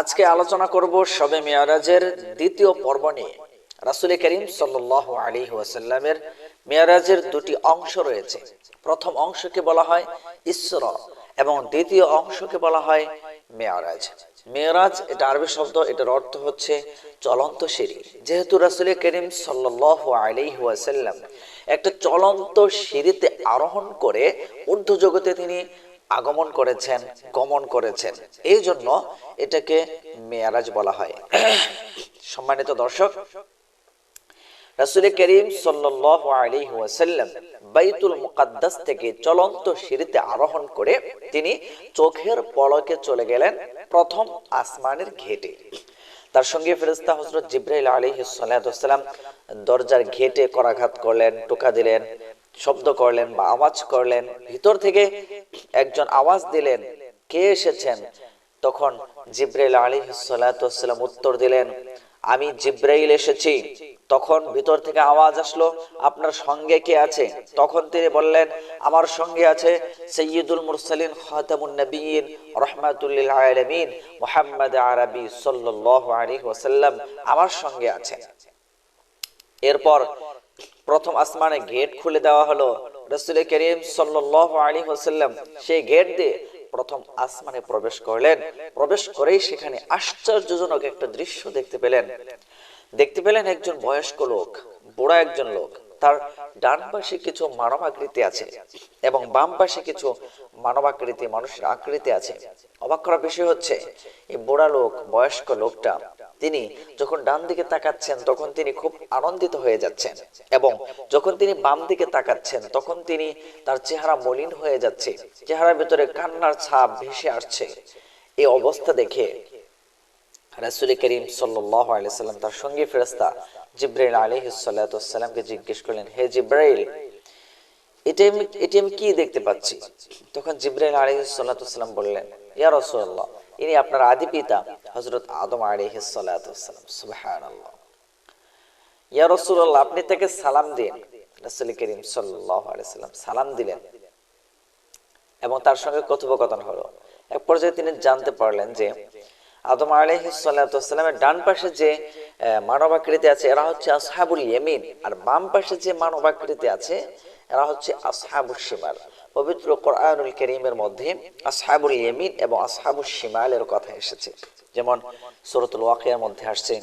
আজকে আলোচনা করব সবে মেয়ারাজের দ্বিতীয় পর্ব নিয়ে। রাসুল করিম সাল্লাহ আলী ওয়াসাল্লামের মেয়ারাজের দুটি অংশ রয়েছে। প্রথম অংশকে বলা হয় ইসর এবং দ্বিতীয় অংশকে বলা হয় মেয়ারাজ। মেয়ারাজ এটা আরবি শব্দ, এটার অর্থ হচ্ছে চলন্ত সিঁড়ি। যেহেতু রাসুল করিম সাল্লাহ আলী ওয়াসাল্লাম একটা চলন্ত সিঁড়িতে আরোহণ করে ঊর্ধ্ব জগতে তিনি আগমন করেছেন, গমন করেছেন। এই জন্য এটাকে মেয়ারাজ বলা হয়। সম্মানিত দর্শক, রাসুল করিম বাইতুল মুকাদ্দাস থেকে চলন্ত সিঁড়িতে আরোহণ করে তিনি চোখের পলকে চলে গেলেন প্রথম আসমানের ঘেটে। তার সঙ্গে ফেরেস্তা হজরত জিব্রাইল আলী সাল্লাম দরজার ঘেটে করাঘাত করলেন, টোকা দিলেন। শব্দ করলেন বা আওয়াজ করলেন, ভিতর থেকে একজন আওয়াজ দিলেন, কে এসেছেন? তখন জিব্রাইল আলী সাল্লাম উত্তর দিলেন, আমি জিব্রাইল এসেছি। তখন ভিতর থেকে আওয়াজ আসলো, আপনার সঙ্গে কে আছে? তখন তিনি বললেন, আমার সঙ্গে আছে সৈয়দুল মুরসালিন খাতামুন নবীন, রহমাতুল্লিল আলামিন, মুহাম্মদ আরবি সাল্লাল্লাহু আলাইহি ওয়াসাল্লাম, আমার সঙ্গে আছেন। এরপর প্রথম আসমানে গেট খুলে দেওয়া হলো। রসুল করিম সাল্লাহ আলী হোসাল্লাম সেই গেট দিয়ে প্রথম আসমানে প্রবেশ করলেন। প্রবেশ করেই সেখানে আশ্চর্যজনক একটা দৃশ্য দেখতে পেলেন। দেখতে পেলেন একজন বয়স্ক লোক, বুড়া একজন লোক। তার ডান পাশে কিছু মানব আকৃতি আছে এবং বাম পাশে কিছু মানব আকৃতি মানুষের আকৃতি আছে। অবাক করার বিষয় হচ্ছে, এই বুড়া লোক, বয়স্ক লোকটা তিনি যখন ডান দিকে তাকাচ্ছেন, তখন তিনি খুব আনন্দিত হয়ে যাচ্ছেন এবং যখন তিনি বাম দিকে তাকাচ্ছেন, তখন তিনি তার চেহারা মলিন হয়ে যাচ্ছে। চেহারার ভিতরে কান্নার ছাপ ভেসে আসছে। এই অবস্থা দেখে রাসুল করিম আলাইসাল্লাম তার সঙ্গী ফেরস্তা জিব্রাইল আলী সাল্লাতামকে জিজ্ঞেস করলেন, হে জিব্রাইল এটা আমি এটি আমি কি দেখতে পাচ্ছি? তখন জিব্রাইল আলী সাল্লাতাম বললেন, ইয়া রসুল্লাহ ইনি আপনার আদি পিতা হজরত আদম আলী সাল্লাতাম সুবহানাল্লাহ। ইয়া রসুল্লাহ আপনি তাকে সালাম দিন। রাসুল করিম আলাইসাল্লাম সালাম দিলেন। এবং তার সঙ্গে কথোপকথন হলো। এক পর্যায়ে তিনি জানতে পারলেন যে, আদম আলহিসাল্লামের ডান পাশে যে মানবাকৃতি আছে, এরা হচ্ছে আসহাবুল ইয়েমিন। আর বাম পাশে যে মানবাকৃতি আছে, এরা হচ্ছে আসহাবুল শিমাল। পবিত্র কোরআনুল করিমের মধ্যে আসহাবুল ইয়েমিন এবং আসহাবুল শিমালের কথা এসেছে। যেমন সুরতুল ওয়াকিয়ার মধ্যে আসছে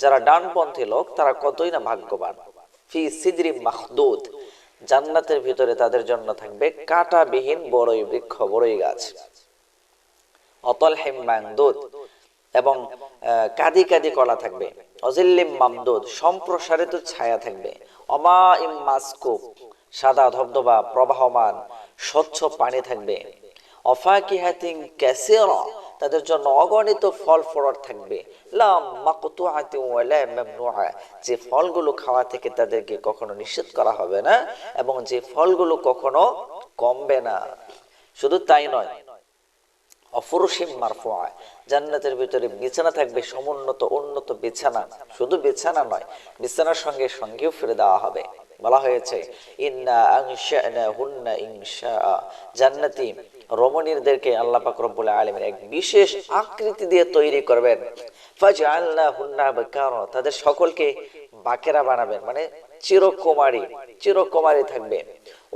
যারা ডানপন্থী লোক, তারা কতই না ভাগ্যবান। ফি সিদরি মাহদুদ জান্নাতের ভিতরে তাদের জন্য থাকবে কাঁটাবিহীন বড়ই বৃক্ষ, বড়ই গাছ। অতল হেম্মাংদুদ এবং কাদি কাদি কলা থাকবে। অজিল্লিম মামদুদ, সম্প্রসারিত ছায়া থাকবে। অমা ইম মাসকুপ, সাদা ধবধবা প্রবাহমান, স্বচ্ছ পানি থাকবে। অফাকিহাতিং ক্যাসিরা তাদের জন্য অগণিত ফল ফলার থাকবে। যে ফলগুলো খাওয়া থেকে তাদেরকে কখনো নিষেধ করা হবে না, এবং যে ফলগুলো কখনো কমবে না। শুধু তাই নয় অফরসিম মারফুয়া জান্নাতের ভিতরে বিছানা থাকবে সমুন্নত উন্নত বিছানা। শুধু বিছানা নয়, বিছানার সঙ্গে সঙ্গেও ফিরে দেওয়া হবে। বলা হয়েছে, ইন্না হুন্না জান্নাতি রমণীরদেরকে আল্লাহ পাক রব্বুল এক বিশেষ আকৃতি দিয়ে তৈরি করবেন। তাদের সকলকে বাকেরা বানাবেন মানে চিরকুমারী চিরকুমারী থাকবে।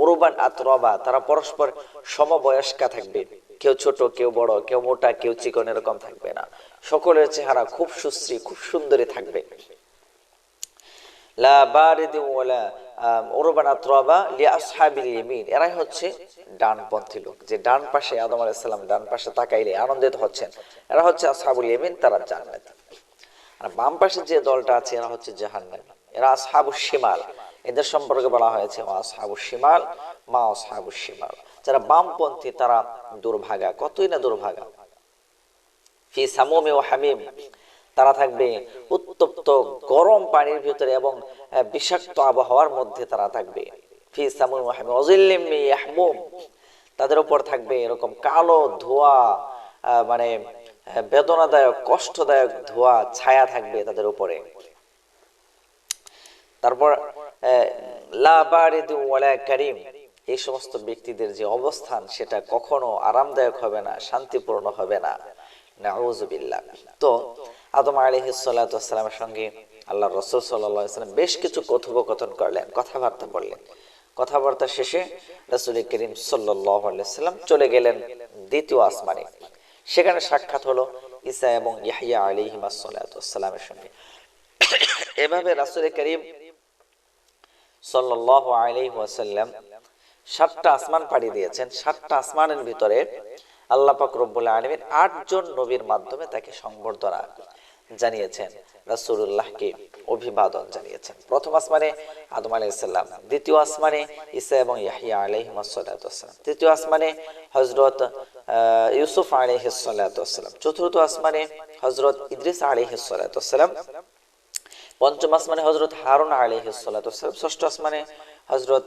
উরুবান আতরবা, তারা পরস্পর সমবয়স্কা থাকবে। কেউ ছোট, কেউ বড়, কেউ মোটা, কেউ চিকন, এরকম থাকবে না। সকলের চেহারা খুব সুশ্রী, খুব সুন্দরী থাকবে। আসহাবিল এরাই হচ্ছে ডানপন্থী লোক। যে ডান পাশে আদম আলাইহিস সালাম, ডান পাশে তাকাইলে আনন্দিত হচ্ছেন। এরা হচ্ছে আসহাবুল ইয়ামিন, তারা জান্নাত। আর বাম পাশে যে দলটা আছে, এরা হচ্ছে জাহান্নামী। এরা আসহাবুস শিমাল। এদের সম্পর্কে বলা হয়েছে, মা আসহাবুস শিমাল, মা আসহাবুস শিমাল। যারা বামপন্থী, তারা দুর্ভাগা, কতই না দুর্ভাগা। ফি সামুমি ও হামিম, তারা থাকবে উত্তপ্ত গরম পানির ভিতরে এবং বিষাক্ত আবহাওয়ার মধ্যে তারা থাকবে। ফি সামুম ও হামিম, অজিল্লিম ইয়াহমুম, তাদের উপর থাকবে এরকম কালো ধোয়া মানে বেদনাদায়ক, কষ্টদায়ক ধোয়া, ছায়া থাকবে তাদের উপরে। তারপর লা বারিদু ওয়ালা কারিম এই সমস্ত ব্যক্তিদের যে অবস্থান, সেটা কখনো আরামদায়ক হবে না, শান্তিপূর্ণ হবে না। নাউজুবিল্লাহ তো আদম আলিহিসাল্লামের সঙ্গে আল্লাহ রসুল সাল্লাম বেশ কিছু কথোপকথন করলেন, কথাবার্তা বললেন। কথাবার্তা শেষে রসুল করিম সাল্লাম চলে গেলেন দ্বিতীয় আসমানে। সেখানে সাক্ষাৎ হলো ঈসা এবং ইয়াহিয়া আলিহিমাসাল্লামের সঙ্গে। এভাবে রাসুল করিম সাল্লাহ আলি ওয়াসাল্লাম সাতটা আসমান পাড়ি দিয়েছেন। সাতটা আসমানের ভিতরে আল্লাহ পাক রব্বুল আলমীর আটজন নবীর মাধ্যমে তাকে সংবর্ধনা জানিয়েছেন, রাসূলুল্লাহকে অভিবাদন জানিয়েছেন। প্রথম আসমানে আদম আলাইহিসসালাম দ্বিতীয় আসমানে ঈসা এবং ইয়াহিয়া আলাইহিসসালাম তৃতীয় আসমানে হযরত ইউসুফ আলাইহিসসালাম চতুর্থ আসমানে হযরত ইদ্রিস আলাইহিসসালাম পঞ্চম আসমানে হজরত হারুন আলিহাসাল্লাম ষষ্ঠ আসমানে হজরত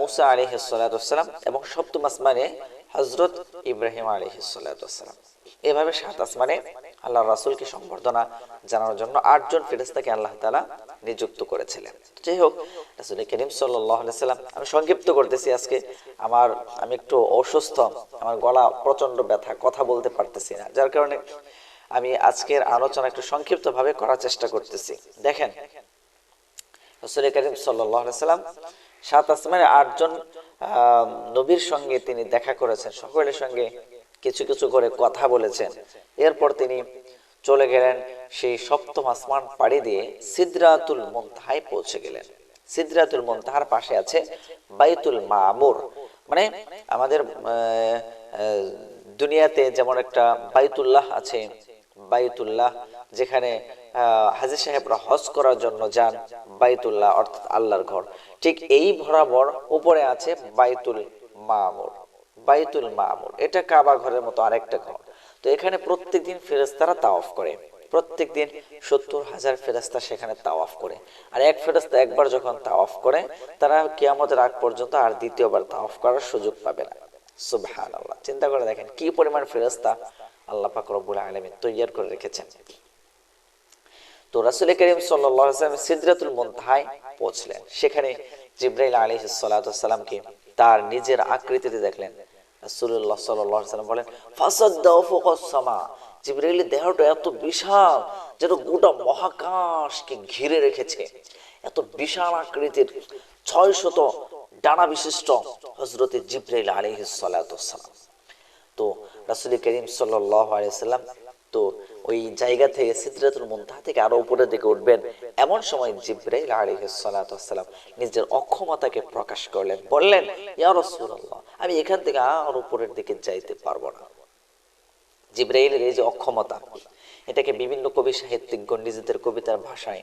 মুসা আলিহাসাল্লাম এবং সপ্তম আসমানে হজরত ইব্রাহিম আলিহাসাল্লাম এভাবে সাত আসমানে আল্লাহ রাসুলকে সম্বর্ধনা জানানোর জন্য আটজন ফেরেস্তাকে আল্লাহ তালা নিযুক্ত করেছিলেন। যাই হোক, রাসুল করিম সাল্লাম আমি সংক্ষিপ্ত করতেছি আজকে। আমার, আমি একটু অসুস্থ, আমার গলা প্রচণ্ড ব্যথা, কথা বলতে পারতেছি না। যার কারণে আমি আজকের আলোচনা একটু সংক্ষিপ্ত ভাবে করার চেষ্টা করতেছি। দেখেন রসুল করিম সাল্লাম সাত আসমানের আটজন নবীর সঙ্গে তিনি দেখা করেছেন, সকলের সঙ্গে কিছু কিছু করে কথা বলেছেন। এরপর তিনি চলে গেলেন সেই সপ্তম আসমান পাড়ি দিয়ে সিদ্রাতুল মন্তাহায় পৌঁছে গেলেন। সিদ্রাতুল মন্তাহার পাশে আছে বাইতুল মামুর। মানে আমাদের দুনিয়াতে যেমন একটা বাইতুল্লাহ আছে, বাইতুল্লাহ যেখানে হাজির সাহেবরা হজ করার জন্য যান বাইতুল্লাহ, অর্থাৎ আল্লাহর ঘর। ঠিক এই বরাবর উপরে আছে বাইতুল মামুর বাইতুল মামুর। এটা কাবা ঘরের মতো আরেকটা ঘর। তো এখানে প্রত্যেকদিন ফেরেস্তারা তাওয়াফ করে। প্রত্যেক দিন সত্তর হাজার ফেরাস্তা সেখানে তাওয়াফ করে। আর এক ফেরাস্তা একবার যখন তাওয়াফ করে, তারা কেয়ামতের আগ পর্যন্ত আর দ্বিতীয়বার তাওয়াফ করার সুযোগ পাবে না। সুবহান আল্লাহ চিন্তা করে দেখেন কি পরিমাণ ফেরস্তা আল্লাহ পাক রব্বুল আলামিন তৈয়ার করে রেখেছেন। তো রাসূল করিম সাল্লাল্লাহু আলাইহি ওয়াসাল্লাম পৌঁছলেন। সেখানে জিবরাইল সালাতু ওয়াসসালামকে তার নিজের আকৃতিতে দেখলেন। বলেন এত বিশাল মহাকাশকে ঘিরে রেখেছে। এত বিশাল আকৃতির ছয় শত ডানা বিশিষ্ট জিব্রাইল ওয়াসসালাম। তো রাসুল করিম সাল্লাম তো ওই জায়গা থেকে সিদ্ধাতুল মুনতাহা থেকে আরও উপরের দিকে উঠবেন। এমন সময় জিব্রাইল আলাইহিসসালাম নিজের অক্ষমতাকে প্রকাশ করলেন, বললেন আমি এখান থেকে আর উপরের দিকে যাইতে পারব না। জিব্রাইলের এই যে অক্ষমতা, এটাকে বিভিন্ন কবি সাহিত্যিকগণ নিজেদের কবিতার ভাষায়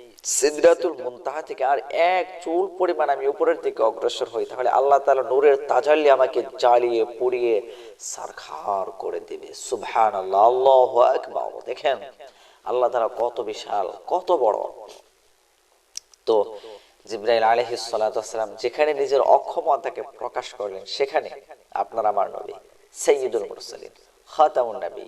সিদরাতুল মুনতাহা থেকে আর এক চুল পরিমাণ আমি উপরের দিকে অগ্রসর হই, তাহলে আল্লাহ তালা নূরের তাজাল্লি আমাকে জ্বালিয়ে পুড়িয়ে সারখার করে দিবে। সুবহানাল্লাহ, আল্লাহু আকবার। দেখেন, আল্লাহ তাআলা কত বিশাল, কত বড়। তো জিব্রাইল সালাতু ওয়াসসালাম যেখানে নিজের অক্ষমতাকে প্রকাশ করলেন, সেখানে আপনার আমার নবী, সাইয়্যিদুল মুরসালিন, খাতামুন নবী।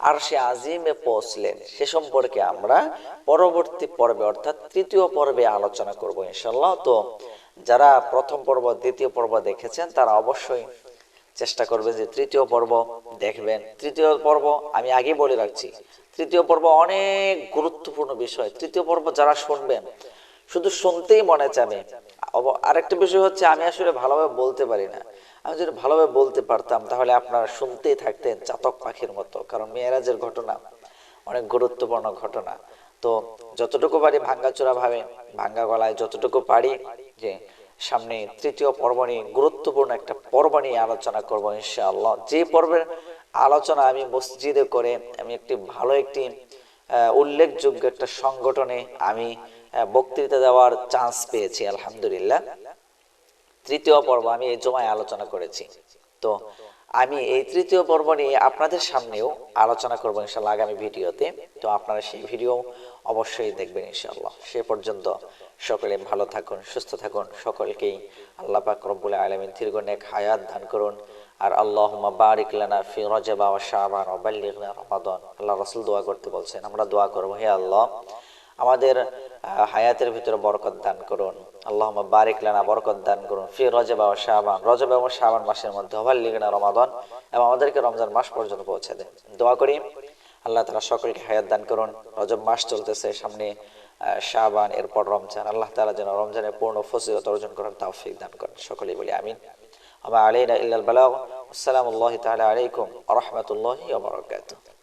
আর সে আজিমে পৌঁছলেন। সে সম্পর্কে আমরা পরবর্তী পর্বে, অর্থাৎ তৃতীয় পর্বে আলোচনা করব ইনশাল্লাহ তো যারা প্রথম পর্ব, দ্বিতীয় পর্ব দেখেছেন, তারা অবশ্যই চেষ্টা করবেন যে তৃতীয় পর্ব দেখবেন। তৃতীয় পর্ব আমি আগে বলে রাখছি, তৃতীয় পর্ব অনেক গুরুত্বপূর্ণ বিষয়। তৃতীয় পর্ব যারা শুনবেন, শুধু শুনতেই মনে চাবে। আরেকটা বিষয় হচ্ছে, আমি আসলে ভালোভাবে বলতে পারি না। আমি যদি ভালোভাবে বলতে পারতাম, তাহলে আপনারা শুনতেই থাকতেন চাতক পাখির মতো, কারণ মেয়েরাজের ঘটনা অনেক গুরুত্বপূর্ণ ঘটনা। তো যতটুকু পারি ভাঙ্গাচোরা ভাবে, ভাঙ্গা গলায় যতটুকু পারি যে সামনে তৃতীয় পর্ব নিয়ে গুরুত্বপূর্ণ একটা পর্ব নিয়ে আলোচনা করব ইনশাআল্লাহ। যে পর্বের আলোচনা আমি মসজিদে করে আমি একটি ভালো একটি উল্লেখযোগ্য একটা সংগঠনে আমি বক্তৃতা দেওয়ার চান্স পেয়েছি, আলহামদুলিল্লাহ। তৃতীয় পর্ব আমি এই জমায় আলোচনা করেছি। তো আমি এই তৃতীয় পর্ব নিয়ে আপনাদের সামনেও আলোচনা করব ইনশাল্লাহ আগামী ভিডিওতে। তো আপনারা সেই ভিডিও অবশ্যই দেখবেন ইনশাল্লাহ সে পর্যন্ত সকলে ভালো থাকুন, সুস্থ থাকুন। সকলকেই আল্লাহ পাক রব্বুল আলমিন দীর্ঘ নেক হায়াত দান করুন। আর আল্লাহ বারিক লানা ফি রমাদান। আল্লাহ রসুল দোয়া করতে বলছেন, আমরা দোয়া করব, হে আল্লাহ আমাদের হায়াতের ভিতরে বরকত দান করুন। আল্লাহ বারিক লানা বরকত দান করুন। ফি রজবা ও শাবান রজব এবং শাবান মাসের মধ্যে হবার লিগনা রমাদান এবং আমাদেরকে রমজান মাস পর্যন্ত পৌঁছে দেন। দোয়া করি আল্লাহ তালা সকলকে হায়াত দান করুন। রজব মাস চলতেছে সামনে আহ, শাবান এরপর রমজান। আল্লাহ তালা যেন রমজানের পূর্ণ ফসিলত অর্জন করার তৌফিক দান করেন। সকলেই বলি আমিন। আমার আলাইনা ইল্লাল বালাগ। আসসালামু আলাইকুম ওয়া রাহমাতুল্লাহি ওয়া বারাকাতুহু।